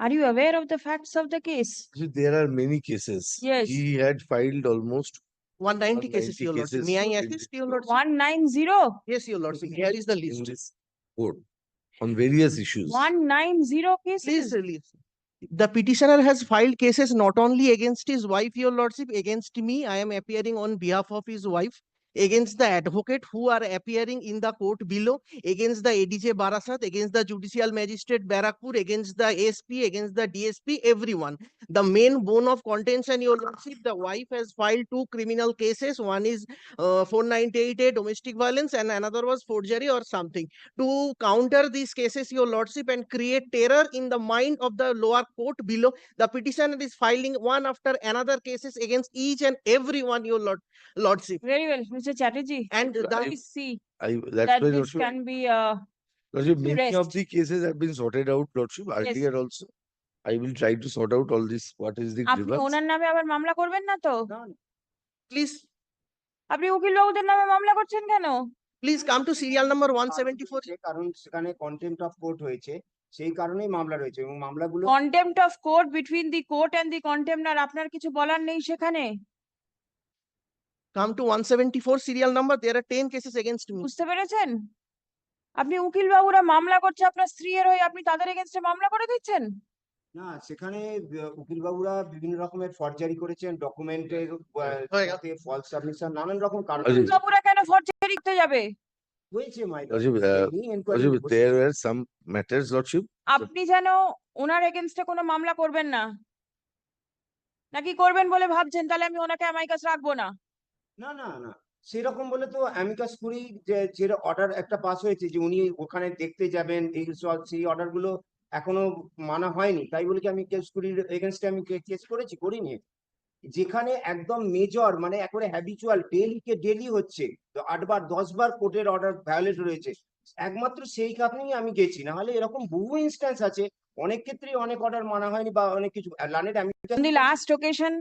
Are you aware of the facts of the case? See, There are many cases. Yes. He had filed almost One ninety cases, 190 your lordship. cases May I in assist, your lordship? One nine zero, Yes, your lordship. Here is the in list. this court on various issues. one nine zero Please cases. release. The petitioner has filed cases not only against his wife, your lordship, against me. I am appearing on behalf of his wife. Against the advocate who are appearing in the court below, against the ADJ Barasat, against the judicial magistrate Barakpur, against the SP, against the DSP, everyone. The main bone of contention, your lordship, the wife has filed two criminal cases. One is uh, 498A domestic violence and another was forgery or something to counter these cases, your lordship, and create terror in the mind of the lower court below. The petitioner is filing one after another cases against each and every one, your lord, lordship. Very well, Mr. Chatterjee. And I- the, Please see I, that's that why this Lordship, can be, uh, Lordship, many rest. of the cases have been sorted out, Lordship, earlier also. I will try to sort out all this, what is the আপনি grievance. ওনার নামে আবার মামলা করবেন না তো? please, আপনি উকিল বাবুদের নামে মামলা করছেন কেন? please come to serial number one seventy-four. হচ্ছে কারণ সেখানে কন্টেম্পট অফ কোর্ট হয়েছে সেই কারণেই মামলা রয়েছে এবং মামলাগুলো Contempt of court between the court and the contemner আপনার কিছু বলার নেই সেখানে? Come to one seventy-four serial number. There are ten cases against me. বুঝতে পেরেছেন? আপনি উকিল বাবুরা মামলা করছে আপনার স্ত্রীর হয়ে আপনি তাদের এগেনস্টে মামলা করে দিচ্ছেন? না সেখানে উকিল বাবুরা বিভিন্ন রকমের ফর্জারি করেছেন ডকুমেন্টের গেল। ফলস সাবমিশন নানান রকম কারণ উকিল বাবুরা কেন ফর্জারি করতে যাবে? হয়েছে মাই Lordship, Lordship, there were some matters, Lordship, আপনি যেন ওনার এগেনস্টে কোনো মামলা করবেন না। নাকি করবেন বলে ভাবছেন তাহলে আমি ওনাকে অ্যামাইকাস রাখব না। না না না। সেরকম বলে তো অ্যামিকাস কুরি যে যে অর্ডার একটা পাস হয়েছে যে উনি ওখানে দেখতে যাবেন এই সব- সেই অর্ডারগুলো এখনও মানা হয়নি। তাই বলে কি আমি কেস কুরির এগেনস্টে আমি কেস করেছি? করিনি। যেখানে একদম মেজর মানে একেবারে হ্যাবিচুয়াল ডেলি কে ডেলি হচ্ছে আটবার দশবার কোর্টের অর্ডার ভায়োলেট রয়েছে একমাত্র সেই কারণেই আমি গেছি। না হলে এরকম বহু ইনস্ট্যান্স আছে অনেক ক্ষেত্রেই অনেক অর্ডার মানা হয়নি বা অনেক কিছু লানেট আমি On the last occasion,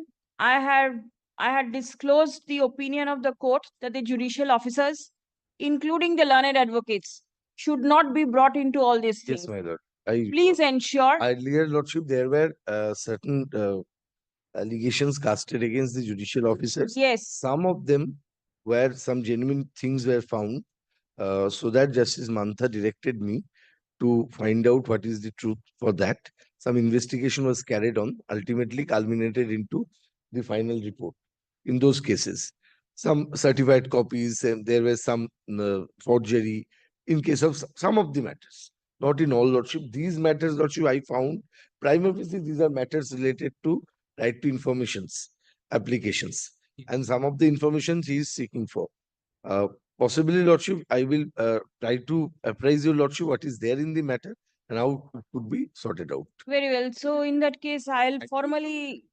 I had, disclosed the opinion of the court that the judicial officers, including the learned advocates, should not be brought into all these things. yes, my lord. I, Please ensure, earlier, Lordship, there were uh, certain uh, allegations casted against the judicial officers. yes, Some of them where some genuine things were found. Uh, so that Justice Mantha directed me to find out what is the truth for that. Some investigation was carried on, ultimately culminated into the final report in those cases. Some certified copies, and there were some uh, forgery in case of some of the matters. Not in all lordship. These matters, lordship, I found prima facie, these are matters related to right to informations, applications. And some of the information he is seeking for. Uh, possibly, Lordship, I will uh, try to apprise your Lordship what is there in the matter and how it could be sorted out. very well. So in that case, I'll formally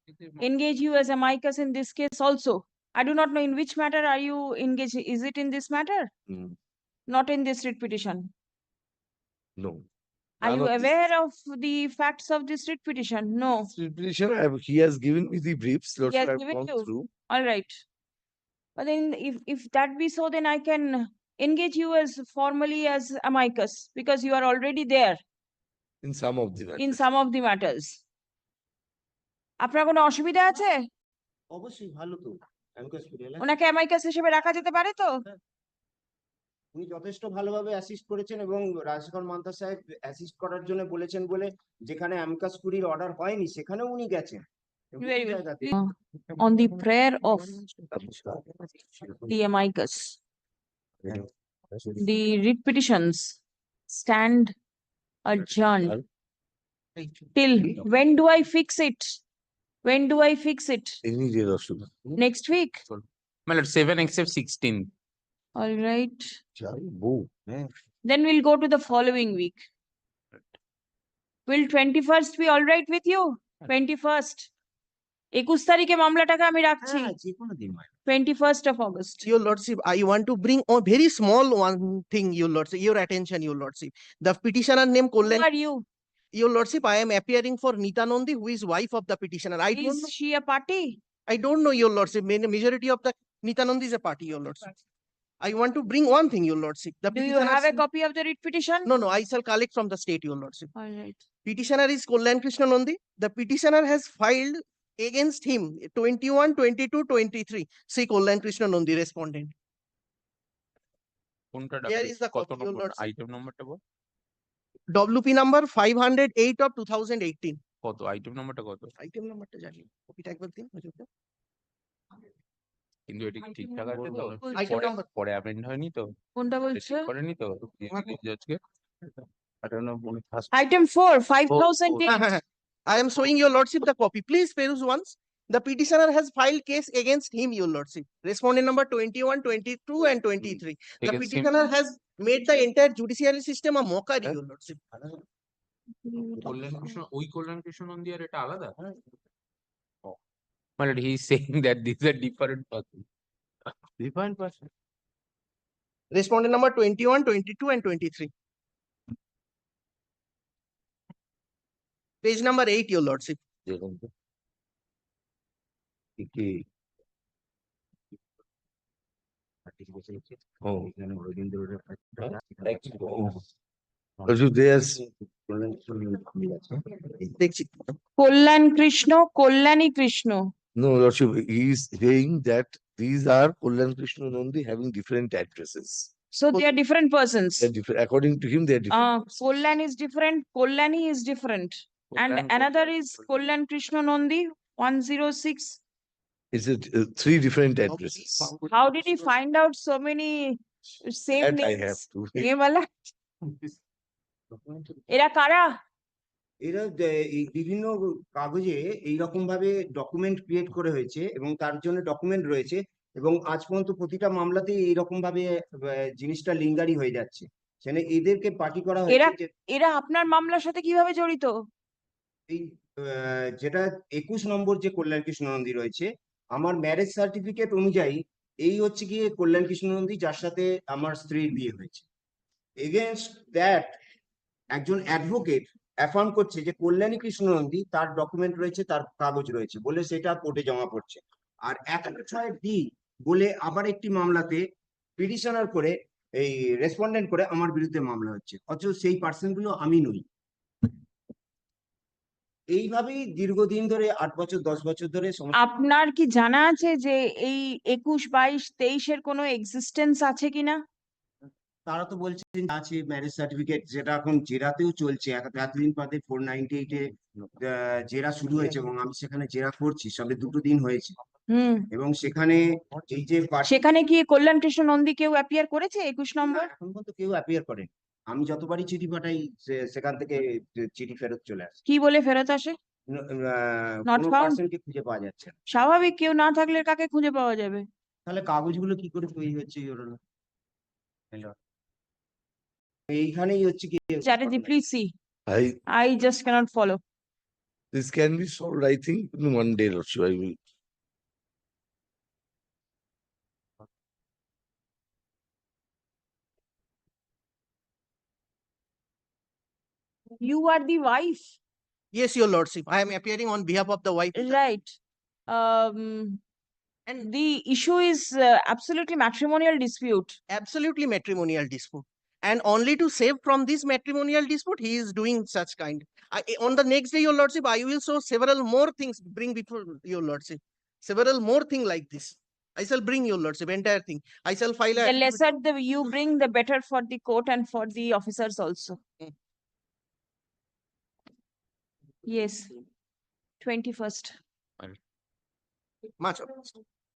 engage you as amicus in this case also. I do not know in which matter are you engaged? Is it in this matter? Mm, Not in this writ petition? No. Are None you of this- aware of the facts of this writ petition? No. This petition, I have- he has given me the briefs, Lordship, has given gone you. through. All right. But then if, if that be so, then I can engage you as formally as amicus because you are already there In some of the matters. in some of the matters. আপনার কোনো অসুবিধা আছে? অবশ্যই ভালো তো amicus ওনাকে হিসেবে রাখা যেতে পারে তো? উনি যথেষ্ট ভালোভাবে অ্যাসিস্ট করেছেন এবং রাজশেখর মান্তা সাহেব অ্যাসিস্ট করার জন্য বলেছেন বলে যেখানে অ্যামিকাস কুরির অর্ডার হয়নি সেখানেও উনি গেছেন On the prayer of the amicus, the writ petitions stand adjourned till, when do I fix it? When do I fix it? Any day, Lordship. Next week? My lord, seven except sixteen. All right. Boo. Then we'll go to the following week. Will twenty-first be all right with you? Twenty-first? একুশ তারিখে মামলাটাকে আমি রাখছি, হ্যাঁ যে কোনো দিন 21st of August. Your Lordship, I want to bring a very small one thing, Your Lordship, your attention, Your Lordship. The petitioner name Kollan. Who are you? Your Lordship, I am appearing for Nita Nandi, who is wife of the petitioner. I is don't know. she a party? I don't know, Your Lordship. Majority of the Nita Nandi is a party, Your Lordship. I want to bring one thing, Your Lordship. The Do you have a copy of the writ petition? No, no, I shall collect from the state, Your Lordship. All right. Petitioner is Kollan Krishna Nandi. The petitioner has filed against him 21 22 23 see kollan krishna nandi respondent. here is the item number? wp number 508 of 2018 কত? Item নাম্বারটা কত? Item নাম্বারটা জানি। কপিটা একবার দিন কিন্তু এটি ঠিকঠাক আছে তো? পরে অ্যামেন্ড হয়নি তো? কোনটা বলছো? করেনি তো? আজকে? Item 4 5008 I am showing your lordship the copy. Please peruse once. The petitioner has filed case against him, your lordship. Respondent number 21, 22, and twenty-three. The against him- petitioner has made the entire judiciary system a mockery, your lordship. Kalyan Krishna ওই কল্যাণ কৃষ্ণ নন্দী আর এটা আলাদা মানে he is saying that this R different person different person Respondent number 21, 22, and twenty-three. Page number eight, your lordship. দেখুন তো। কি কি? ও, Also, there's, দেখছি। Kollan Krishna, Kollani Krishna. no, Lordship, he is saying that these are Kollan Krishna Nandi having different addresses. So they are different persons. They're different, according to him, they're different. Uh, Kollan is different, Kollani is different. And another is Kollan Krishna Nandi, one zero six. It's a, uh, three different addresses. How did he find out so many same That I have names? to. এ বলা, এরা কারা? এরা দে- এই বিভিন্ন কাগজে এইরকম ভাবে document create করে হয়েছে এবং তার জন্য ডকুমেন্ট রয়েছে এবং আজ পর্যন্ত প্রতিটা মামলাতেই এইরকম ভাবে আহ, জিনিসটা লিঙ্গারি হয়ে যাচ্ছে সেখানে এদেরকে পার্টি করা এরা- যে এরা আপনার মামলার সাথে কীভাবে জড়িত? এই যেটা একুশ নম্বর যে কল্যাণ কৃষ্ণ নন্দী রয়েছে, আমার ম্যারেজ সার্টিফিকেট অনুযায়ী এই হচ্ছে গিয়ে কল্যাণ কৃষ্ণ নন্দী যার সাথে আমার স্ত্রীর বিয়ে হয়েছে। এগেনস্ট দ্যাট একজন অ্যাডভোকেট অ্যাফার্ম করছে যে কল্যাণী কৃষ্ণ নন্দী তার ডকুমেন্ট রয়েছে, তার কাগজ রয়েছে বলে সেটা কোর্টে জমা পড়ছে। আর এক ছয় ডি বলে আবার একটি মামলাতে পিটিশনার করে, এই রেসপন্ডেন্ট করে আমার বিরুদ্ধে মামলা হচ্ছে। অথচ সেই পার্সনগুলো আমি নই। এইভাবেই দীর্ঘদিন ধরে আট বছর দশ বছর ধরে আপনার কি জানা আছে যে এই একুশ বাইশ তেইশের কোনো এক্সিস্টেন্স আছে কিনা? তারা তো বলছেন আছে ম্যারেজ সার্টিফিকেট যেটা এখন জেরাতেও চলছে এতদিন বাদে ফোর নাইনটি এইটে জেরা শুরু হয়েছে এবং আমি সেখানে জেরা করছি সবে দুটো দিন হয়েছে হুম, এবং সেখানে এই যে সেখানে কি কল্যাণ কৃষ্ণ নন্দী কেউ অ্যাপিয়ার করেছে একুশ নম্বর? এখন পর্যন্ত কেউ অ্যাপিয়ার করেন আমি যতবারই চিঠি পাঠাই সেখান থেকে চিঠি ফেরত চলে আসে। কি বলে ফেরত আসে? খুঁজে পাওয়া যাচ্ছে স্বাভাবিক কেউ না থাকলে কাকে খুঁজে পাওয়া যাবে? তাহলে কাগজগুলো কি করে তৈরি হচ্ছে এইখানেই হচ্ছে কি strategy please see I just can't follow this can be solved I think in day or so You are the wife, Yes, your lordship. I am appearing on behalf of the wife. right? Um, and the issue is uh, absolutely matrimonial dispute. Absolutely matrimonial dispute. And only to save from this matrimonial dispute, he is doing such kind. I, I- on the next day, your lordship, I will show several more things, bring before your lordship. Several more thing like this. I shall bring your lordship, entire thing. I shall file a. The lesser the you bring, the better for the court and for the officers also. Mm. Yes, twenty-first. Much obliged.